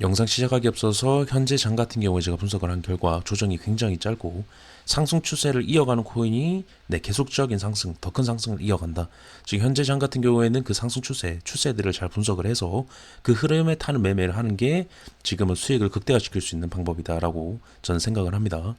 영상 시작하기 앞서서 현재 장 같은 경우에 제가 분석을 한 결과 조정이 굉장히 짧고 상승 추세를 이어가는 코인이 네, 계속적인 상승, 더 큰 상승을 이어간다. 지금 현재 장 같은 경우에는 그 상승 추세, 추세들을 잘 분석을 해서 그 흐름에 타는 매매를 하는 게 지금은 수익을 극대화시킬 수 있는 방법이다라고 저는 생각을 합니다.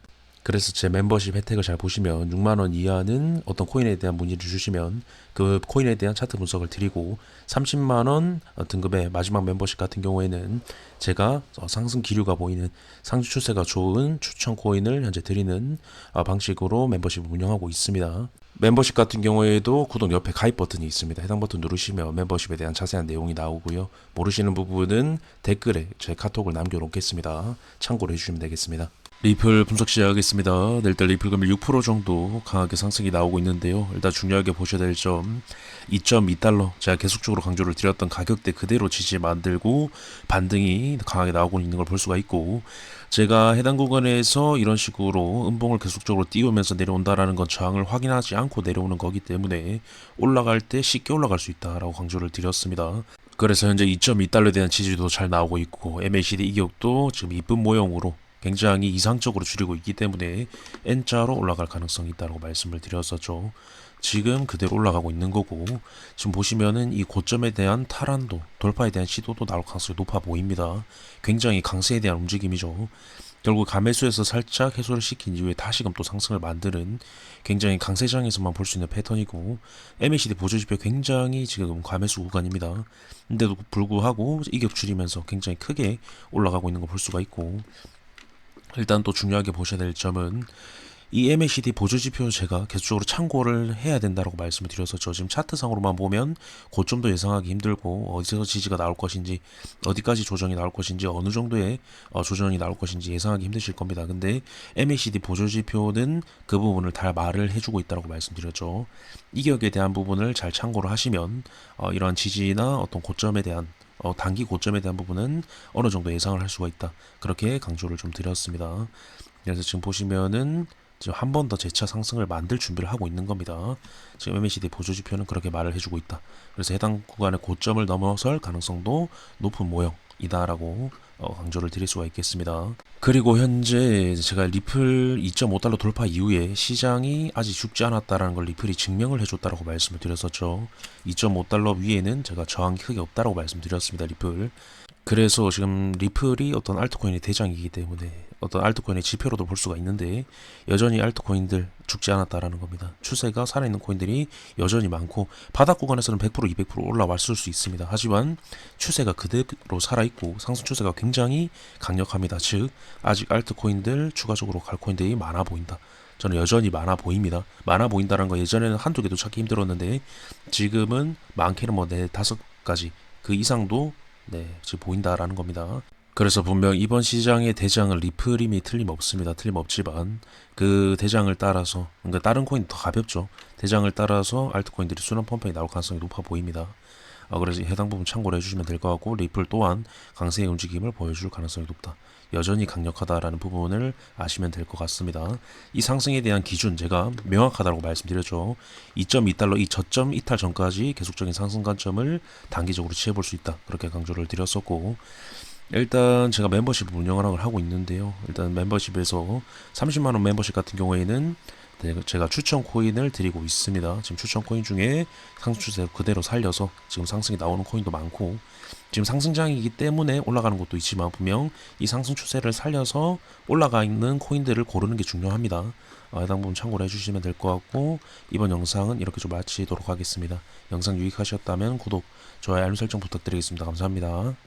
그래서 제 멤버십 혜택을 잘 보시면 6만원 이하는 어떤 코인에 대한 문의를 주시면 그 코인에 대한 차트 분석을 드리고 30만원 등급의 마지막 멤버십 같은 경우에는 제가 어, 상승 기류가 보이는 상승 추세가 좋은 추천 코인을 현재 드리는 어, 방식으로 멤버십을 운영하고 있습니다. 멤버십 같은 경우에도 구독 옆에 가입 버튼이 있습니다. 해당 버튼 누르시면 멤버십에 대한 자세한 내용이 나오고요. 모르시는 부분은 댓글에 제 카톡을 남겨놓겠습니다. 참고로 해주시면 되겠습니다. 리플 분석 시작하겠습니다. 네, 일단 리플 금일 6% 정도 강하게 상승이 나오고 있는데요. 일단 중요하게 보셔야 될 점 2.2달러 제가 계속적으로 강조를 드렸던 가격대 그대로 지지 만들고 반등이 강하게 나오고 있는 걸 볼 수가 있고 제가 해당 구간에서 이런 식으로 음봉을 계속적으로 띄우면서 내려온다라는 건 저항을 확인하지 않고 내려오는 거기 때문에 올라갈 때 쉽게 올라갈 수 있다라고 강조를 드렸습니다. 그래서 현재 2.2달러에 대한 지지도 잘 나오고 있고 MACD 이격도 지금 이쁜 모형으로 굉장히 이상적으로 줄이고 있기 때문에 N자로 올라갈 가능성이 있다고 말씀을 드렸었죠. 지금 그대로 올라가고 있는 거고 지금 보시면은 이 고점에 대한 탈환도 돌파에 대한 시도도 나올 가능성이 높아 보입니다. 굉장히 강세에 대한 움직임이죠. 결국 가매수에서 살짝 해소를 시킨 이후에 다시금 또 상승을 만드는 굉장히 강세장에서만 볼 수 있는 패턴이고 MACD 보조지표 굉장히 지금 과매수 구간입니다. 근데도 불구하고 이격 줄이면서 굉장히 크게 올라가고 있는 걸 볼 수가 있고 일단 또 중요하게 보셔야 될 점은 이 MACD 보조지표 제가 계속적으로 참고를 해야 된다고 말씀을 드려서 지금 차트상으로만 보면 고점도 예상하기 힘들고 어디서 지지가 나올 것인지 어디까지 조정이 나올 것인지 어느 정도의 어, 조정이 나올 것인지 예상하기 힘드실 겁니다. 근데 MACD 보조지표는 그 부분을 다 말을 해주고 있다고 말씀드렸죠. 이격에 대한 부분을 잘 참고를 하시면 어, 이러한 지지나 어떤 고점에 대한 어, 단기 고점에 대한 부분은 어느 정도 예상을 할 수가 있다. 그렇게 강조를 좀 드렸습니다. 그래서 지금 보시면은 지금 한 번 더 재차 상승을 만들 준비를 하고 있는 겁니다. 지금 MACD 보조지표는 그렇게 말을 해주고 있다. 그래서 해당 구간의 고점을 넘어설 가능성도 높은 모형이다라고 어, 강조를 드릴 수가 있겠습니다. 그리고 현재 제가 리플 2.5달러 돌파 이후에 시장이 아직 죽지 않았다라는 걸 리플이 증명을 해줬다라고 말씀을 드렸었죠. 2.5달러 위에는 제가 저항이 크게 없다라고 말씀드렸습니다. 리플. 그래서 지금 리플이 어떤 알트코인의 대장이기 때문에 어떤 알트코인의 지표로도 볼 수가 있는데 여전히 알트코인들 죽지 않았다라는 겁니다. 추세가 살아있는 코인들이 여전히 많고 바닥 구간에서는 100% 200% 올라왔을 수 있습니다. 하지만 추세가 그대로 살아있고 상승 추세가 굉장히 강력합니다. 즉 아직 알트코인들 추가적으로 갈 코인들이 많아 보인다. 저는 여전히 많아 보입니다. 많아 보인다는 거 예전에는 한두 개도 찾기 힘들었는데 지금은 많게는 뭐 네 다섯 가지 그 이상도 네, 지금 보인다라는 겁니다. 그래서 분명 이번 시장의 대장은 리플임이 틀림없습니다. 틀림없지만 그 대장을 따라서 그러니까 다른 코인 더 가볍죠. 대장을 따라서 알트코인들이 순환 펌프에 나올 가능성이 높아 보입니다. 아, 그래서 해당 부분 참고를 해주시면 될 것 같고 리플 또한 강세의 움직임을 보여줄 가능성이 높다. 여전히 강력하다라는 부분을 아시면 될 것 같습니다. 이 상승에 대한 기준 제가 명확하다고 말씀드렸죠. 2.2달러 이 저점 이탈 전까지 계속적인 상승 관점을 단기적으로 취해볼 수 있다. 그렇게 강조를 드렸었고 일단 제가 멤버십 운영을 하고 있는데요. 일단 멤버십에서 30만 원 멤버십 같은 경우에는 네, 제가 추천 코인을 드리고 있습니다. 지금 추천 코인 중에 상승 추세 그대로 살려서 지금 상승이 나오는 코인도 많고 지금 상승장이기 때문에 올라가는 것도 있지만 분명 이 상승 추세를 살려서 올라가 있는 코인들을 고르는 게 중요합니다. 어, 해당 부분 참고를 해주시면 될 것 같고 이번 영상은 이렇게 좀 마치도록 하겠습니다. 영상 유익하셨다면 구독, 좋아요, 알림 설정 부탁드리겠습니다. 감사합니다.